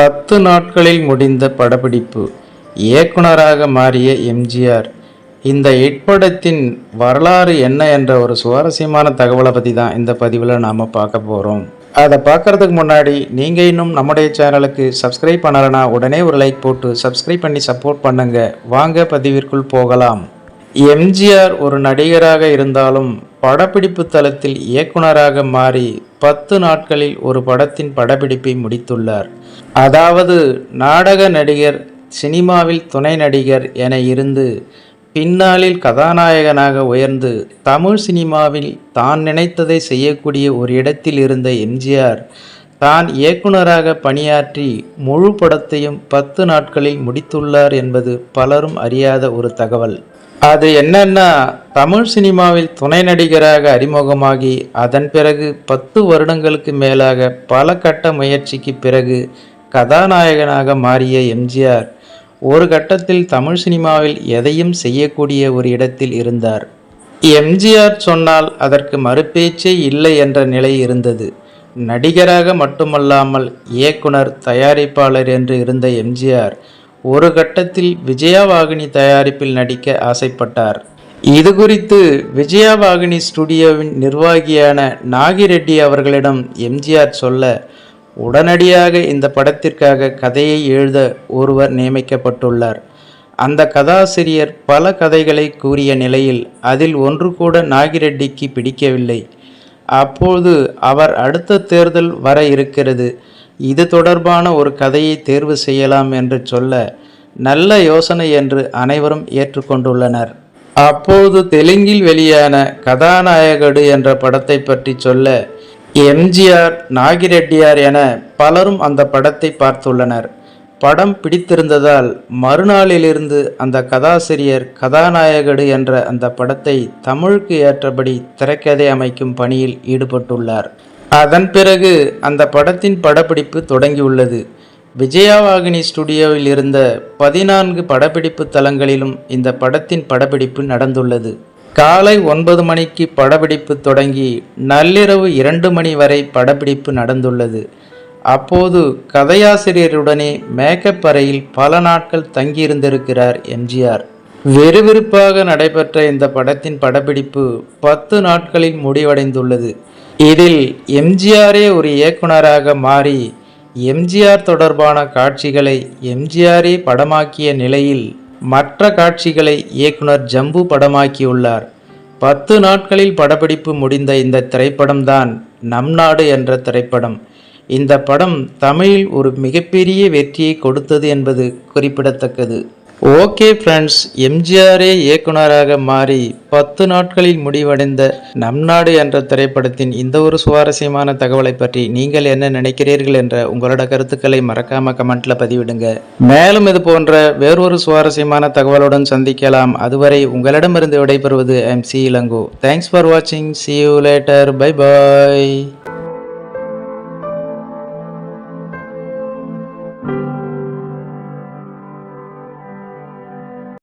பத்து நாட்களில் முடிந்த படப்பிடிப்பு இயக்குனராக மாறிய எம்ஜிஆர். இந்த இப்படத்தின் வரலாறு என்ன என்ற ஒரு சுவாரஸ்யமான தகவலை பற்றி தான் இந்த பதிவில் நாம் பார்க்க போகிறோம் அதை பார்க்கறதுக்கு முன்னாடி நீங்கள் இன்னும் நம்முடைய சேனலுக்கு சப்ஸ்கிரைப் பண்ணலைன்னா உடனே ஒரு லைக் போட்டு சப்ஸ்கிரைப் பண்ணி சப்போர்ட் பண்ணுங்கள் வாங்க பதிவிற்குள் போகலாம். எம்ஜிஆர் ஒரு நடிகராக இருந்தாலும் படப்பிடிப்பு தளத்தில் இயக்குனராக மாறி பத்து நாட்களில் ஒரு படத்தின் படப்பிடிப்பை முடித்துள்ளார். அதாவது நாடக நடிகர் சினிமாவில் துணை நடிகர் என இருந்து பின்னாளில் கதாநாயகனாக உயர்ந்து தமிழ் சினிமாவில் தான் நினைத்ததை செய்யக்கூடிய ஒரு இடத்தில் இருந்த எம்ஜிஆர் தான் இயக்குனராக பணியாற்றி முழு படத்தையும் பத்து நாட்களில் முடித்துள்ளார் என்பது பலரும் அறியாத ஒரு தகவல். அது என்னன்னா தமிழ் சினிமாவில் துணை நடிகராக அறிமுகமாகி அதன் பிறகு பத்து வருடங்களுக்கு மேலாக பல கட்ட முயற்சிக்கு பிறகு கதாநாயகனாக மாறிய எம்ஜிஆர் ஒரு கட்டத்தில் தமிழ் சினிமாவில் எதையும் செய்யக்கூடிய ஒரு இடத்தில் இருந்தார். எம்ஜிஆர் சொன்னால் அதற்கு மறுபேச்சே இல்லை என்ற நிலை இருந்தது. நடிகராக மட்டுமல்லாமல் இயக்குனர் தயாரிப்பாளர் என்று இருந்த எம்ஜிஆர் ஒரு கட்டத்தில் விஜயவாகினி தயாரிப்பில் நடிக்க ஆசைப்பட்டார். இது குறித்து விஜயவாகினி ஸ்டுடியோவின் நிர்வாகியான நாகிரெட்டி அவர்களிடம் எம்ஜிஆர் சொல்ல உடனடியாக இந்த படத்திற்காக கதையை எழுத ஒருவர் நியமிக்கப்பட்டுள்ளார். அந்த கதாசிரியர் பல கதைகளை கூறிய நிலையில் அதில் ஒன்று கூட நாகிரெட்டிக்கு பிடிக்கவில்லை. அப்போது அவர் அடுத்த தேர்தல் வர இருக்கிறது. இது தொடர்பான ஒரு கதையை தேர்வு செய்யலாம் என்று சொல்ல நல்ல யோசனை என்று அனைவரும் ஏற்றுக்கொண்டுள்ளனர். அப்போது தெலுங்கில் வெளியான கதாநாயகடு என்ற படத்தை பற்றி சொல்ல எம்ஜிஆர் நாகிரெட்டியார் என பலரும் அந்த படத்தை பார்த்துள்ளனர். படம் பிடித்திருந்ததால் மறுநாளிலிருந்து அந்த கதாசிரியர் கதாநாயகடு என்ற அந்த படத்தை தமிழுக்கு ஏற்றபடி திரைக்கதை அமைக்கும் பணியில் ஈடுபட்டுள்ளார். அதன் பிறகு அந்த படத்தின் படப்பிடிப்பு தொடங்கியுள்ளது. விஜயவாகினி ஸ்டுடியோவில் இருந்த பதினான்கு படப்பிடிப்பு தளங்களிலும் இந்த படத்தின் படப்பிடிப்பு நடந்துள்ளது. காலை ஒன்பது மணிக்கு படப்பிடிப்பு தொடங்கி நள்ளிரவு இரண்டு மணி வரை படப்பிடிப்பு நடந்துள்ளது. அப்போது கதையாசிரியருடனே மேக்கப் அறையில் பல நாட்கள் தங்கியிருந்திருக்கிறார் எம்ஜிஆர். விறுவிறுப்பாக நடைபெற்ற இந்த படத்தின் படப்பிடிப்பு பத்து நாட்களில் முடிவடைந்துள்ளது. இதில் எம்ஜிஆரே ஒரு இயக்குனராக மாறி எம்ஜிஆர் தொடர்பான காட்சிகளை எம்ஜிஆரே படமாக்கிய நிலையில் மற்ற காட்சிகளை இயக்குனர் ஜம்பு படமாக்கியுள்ளார். பத்து நாட்களில் படப்பிடிப்பு முடிந்த இந்த திரைப்படம்தான் நம் நாடு என்ற திரைப்படம். இந்த படம் தமிழில் ஒரு மிகப்பெரிய வெற்றியை கொடுத்தது என்பது குறிப்பிடத்தக்கது. ஓகே ஃப்ரெண்ட்ஸ் எம்ஜிஆரே இயக்குனராக மாறி பத்து நாட்களில் முடிவடைந்த நம் நாடு என்ற திரைப்படத்தின் இந்த ஒரு சுவாரஸ்யமான தகவலை பற்றி நீங்கள் என்ன நினைக்கிறீர்கள் என்ற உங்களோட கருத்துக்களை மறக்காம கமெண்ட்ல பதிவிடுங்க. மேலும் இது போன்ற வேறொரு சுவாரஸ்யமான தகவலுடன் சந்திக்கலாம். அதுவரை உங்களிடமிருந்து விடைபெறுவது M C Ilango. Thanks for வாட்சிங் see you later bye bye